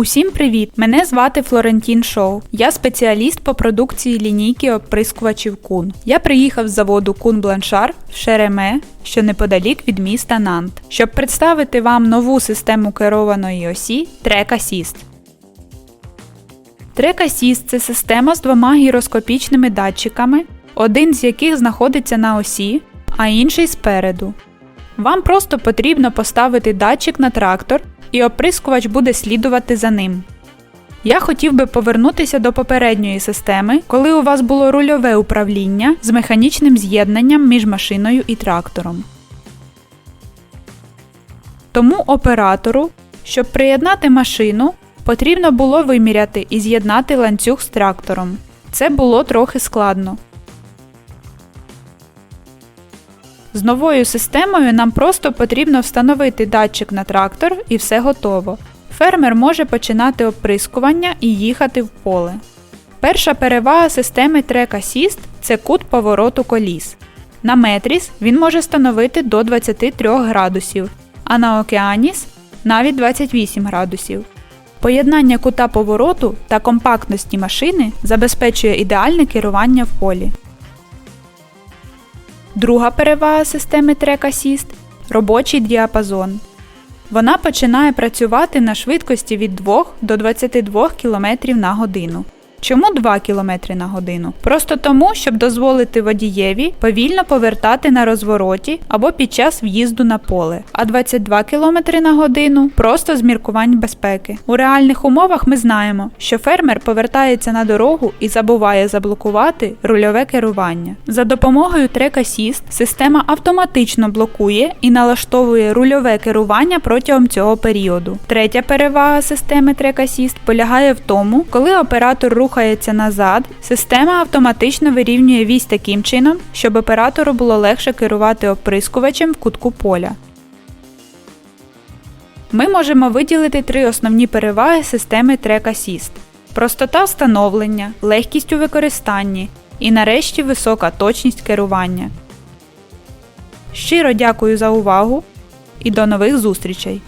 Усім привіт! Мене звати Флорентін Шоу. Я спеціаліст по продукції лінійки оприскувачів Кун. Я приїхав з заводу Кун Бланшар в Шереме, що неподалік від міста Нант, щоб представити вам нову систему керованої осі Trek Assist. Trek Assist – це система з двома гіроскопічними датчиками, один з яких знаходиться на осі, а інший спереду. Вам просто потрібно поставити датчик на трактор, і оприскувач буде слідувати за ним. Я хотів би повернутися до попередньої системи, коли у вас було рульове управління з механічним з'єднанням між машиною і трактором. Тому оператору, щоб приєднати машину, потрібно було виміряти і з'єднати ланцюг з трактором. Це було трохи складно. З новою системою нам просто потрібно встановити датчик на трактор і все готово. Фермер може починати оприскування і їхати в поле. Перша перевага системи Track Assist – це кут повороту коліс. На Метріс він може становити до 23 градусів, а на Океаніс навіть 28 градусів. Поєднання кута повороту та компактності машини забезпечує ідеальне керування в полі. Друга перевага системи Track Assist – робочий діапазон. Вона починає працювати на швидкості від 2 до 22 км на годину. Чому 2 км на годину? Просто тому, щоб дозволити водієві повільно повертати на розвороті або під час в'їзду на поле, а 22 км на годину просто з міркувань безпеки. У реальних умовах ми знаємо, що фермер повертається на дорогу і забуває заблокувати рульове керування. За допомогою Track Assist система автоматично блокує і налаштовує рульове керування протягом цього періоду. Третя перевага системи Track Assist полягає в тому, коли оператор рухається назад, система автоматично вирівнює вісь таким чином, щоб оператору було легше керувати оприскувачем в кутку поля. Ми можемо виділити три основні переваги системи Track Assist: простота встановлення, легкість у використанні і нарешті висока точність керування. Щиро дякую за увагу і до нових зустрічей!